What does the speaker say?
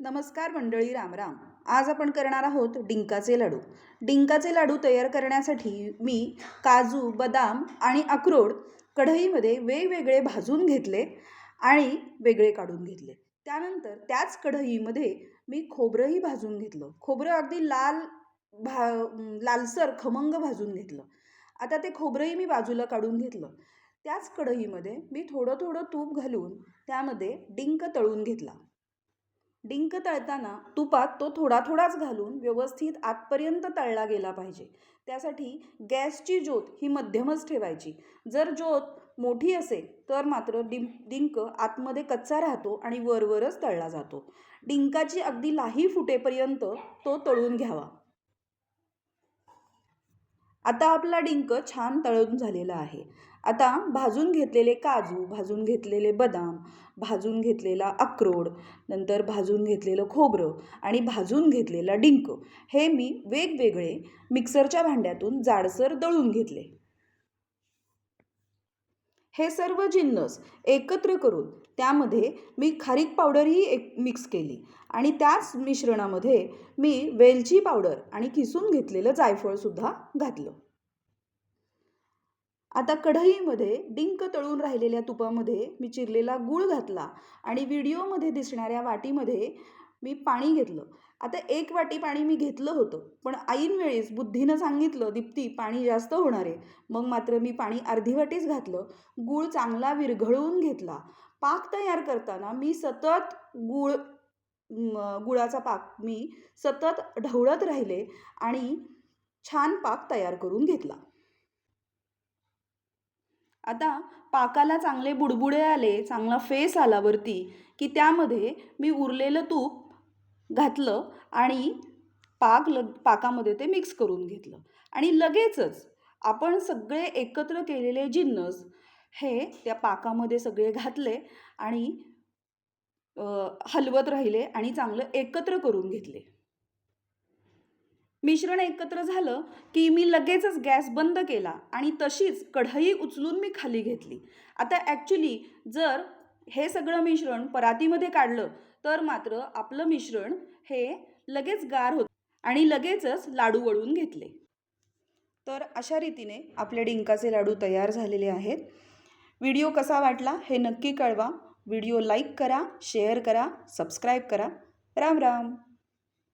नमस्कार मंडळी रामराम आज आपण करणार आहोत डिंकाचे लाडू. डिंकाचे लाडू तयार करण्यासाठी मी काजू बदाम आणि अक्रोड कढईमध्ये वेगवेगळे भाजून घेतले आणि वेगळे काढून घेतले. त्यानंतर त्याच कढईमध्ये मी खोबरंही भाजून घेतलं. खोबरं अगदी लाल भा लालसर खमंग भाजून घेतलं. आता ते खोबरंही मी बाजूला काढून घेतलं. त्याच कढईमध्ये मी थोडं थोडं तूप घालून त्यामध्ये डिंक तळून घेतला. डिंक तळताना तुपात तो थोडा थोडाच घालून व्यवस्थित आतपर्यंत तळला गेला पाहिजे. त्यासाठी गॅसची ज्योत ही मध्यमच ठेवायची. जर ज्योत मोठी असेल तर मात्र डिं डिंक आतमध्ये कच्चा राहतो आणि वरवरच तळला जातो. डिंकाची अगदी लाही फुटेपर्यंत तो तळून घ्यावा. आता आपला डिंक छान तळून झालेला आहे. आता भाजून घेतलेले काजू भाजून घेतलेले बदाम भाजून घेतलेला अक्रोड नंतर भाजून घेतलेलं खोबरं आणि भाजून घेतलेला डिंक हे मी वेगवेगळे मिक्सरच्या भांड्यातून जाडसर दळून घेतले. हे सर्व जिन्नस एकत्र करून त्यामध्ये मी खारीक पावडरही एक मिक्स केली आणि त्याच मिश्रणामध्ये मी वेलची पावडर आणि किसून घेतलेलं जायफळसुद्धा घातलं. आता कढईमध्ये डिंक तळून राहिलेल्या तुपामध्ये मी चिरलेला गूळ घातला आणि व्हिडिओमध्ये दिसणाऱ्या वाटीमध्ये मी पाणी घेतलं. आता एक वाटी पाणी मी घेतलं होतं पण ऐनवेळीस बुद्धीनं सांगितलं दीप्ती पाणी जास्त होणार आहे. मग मात्र मी पाणी अर्धी वाटीच घातलं गूळ चांगला विरघळवून घेतला. पाक तयार करताना मी सतत गूळ गुळाचा पाक मी सतत ढवळत राहिले आणि छान पाक तयार करून घेतला. आता पाकाला चांगले बुडबुडे आले चांगला फेस आला वरती की त्यामध्ये मी उरलेलं तूप घातलं आणि पाक लग पाकामध्ये ते मिक्स करून घेतलं. आणि लगेचच आपण सगळे एकत्र केलेले जिन्नस हे त्या पाकामध्ये सगळे घातले आणि हलवत राहिले आणि चांगलं एकत्र करून घेतले. मिश्रण एकत्र झालं की मी लगेचच गॅस बंद केला आणि तशीच कढई उचलून मी खाली घेतली. आता ॲक्च्युली जर हे सगळं मिश्रण परातीमध्ये काढलं तर मात्र आपलं मिश्रण हे लगेच गार होत आणि लगेचच लाडू वळून घेतले. तर अशा रीतीने आपले डिंकाचे लाडू तयार झालेले आहेत. व्हिडिओ कसा वाटला हे नक्की कळवा. व्हिडिओ लाईक करा शेअर करा सबस्क्राईब करा. राम राम.